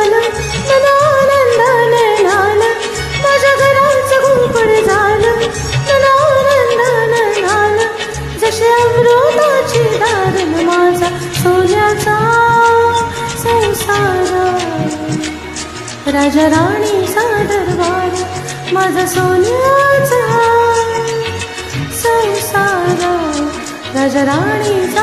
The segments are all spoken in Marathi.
झालं मन आनंदानं झालं माझ्या घराचं कुंपण झालं. मन आनंदानं झालं जसे अमृताची दारण माझा सोन्याचा संसार. राजा राणीचा दरबार माझा सोन्याचा संसार. राजा राणीचा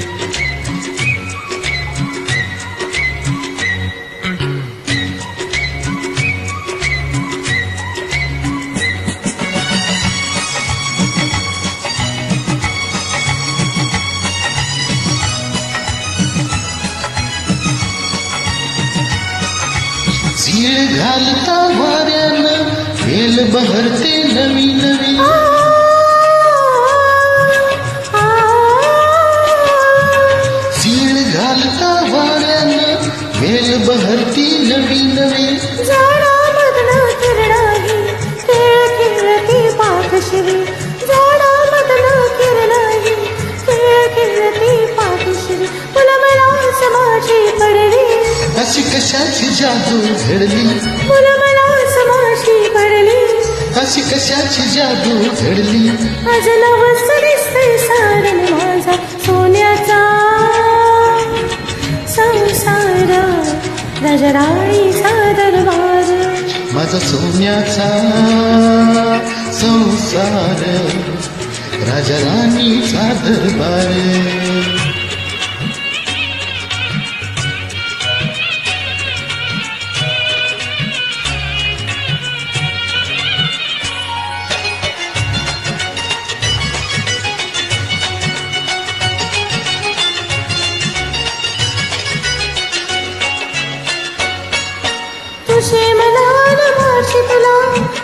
घालता वाऱ्यानं वेल बहरते नवी नवी अशी कशाची जादू घडली? मुलमला समाजी पडली. अशी कशाची जादू घडली? आज नवस दिसतंय सारण माझा सोन्याचा. संसार राजराणीचा दरबार माझा. सोन्याचा संसार राजा राणीचा दरबार तुझे मनान माझी तुला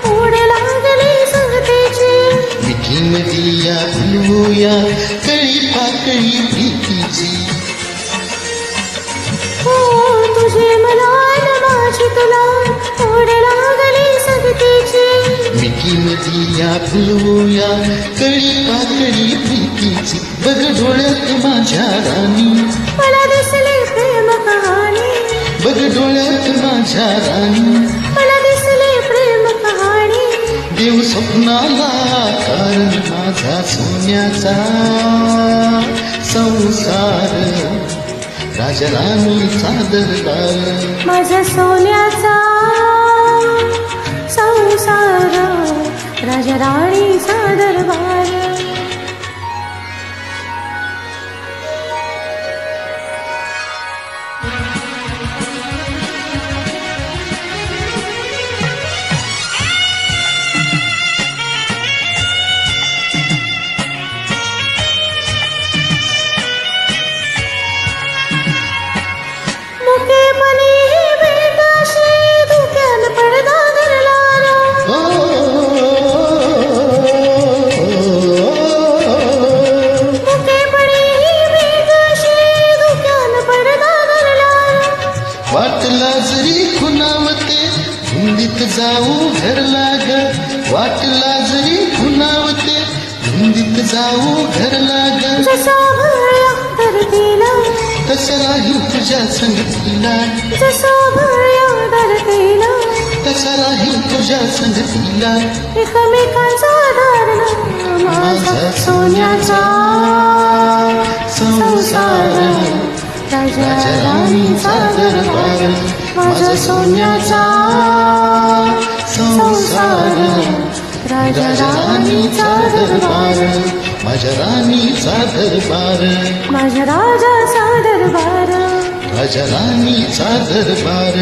ओढ लागली संगतीची मिठी नदिया फुलवूया कळी पाकळी प्रीतीची हो तुझे मनान माझी तुला ओढ लागली संगतीची मिठी नदिया फुलवूया कळी पाकळी प्रीतीची बघ डोळ्यात माझ्या राणी. मला दिसली डोळ्यात माझ्या राणी. मला दिसली प्रेम कहाणी. देव स्वप्नाला कारण माझा सोन्याचा संसार. राजराणीचा दरबार. माझा सोन्याचा वाटला जरी खुनावते धुंदीत जाऊ घरला ग वाटला जरी खुनावते धुंदीत जाऊ घरला ग जसा भळा धरतीला तसं राहील तुझ्या संगतीला तसं राहील तुझ्या संगतीला एकमेकांचा माझा सोन्याचा संसार. राजा राणीचा दरबार माझा सोन्याचा संसार राजा राणीचा दरबार माझ्या राणीचा दरबार माझ्या राजाचा दरबार. राजा राणीचा दरबार.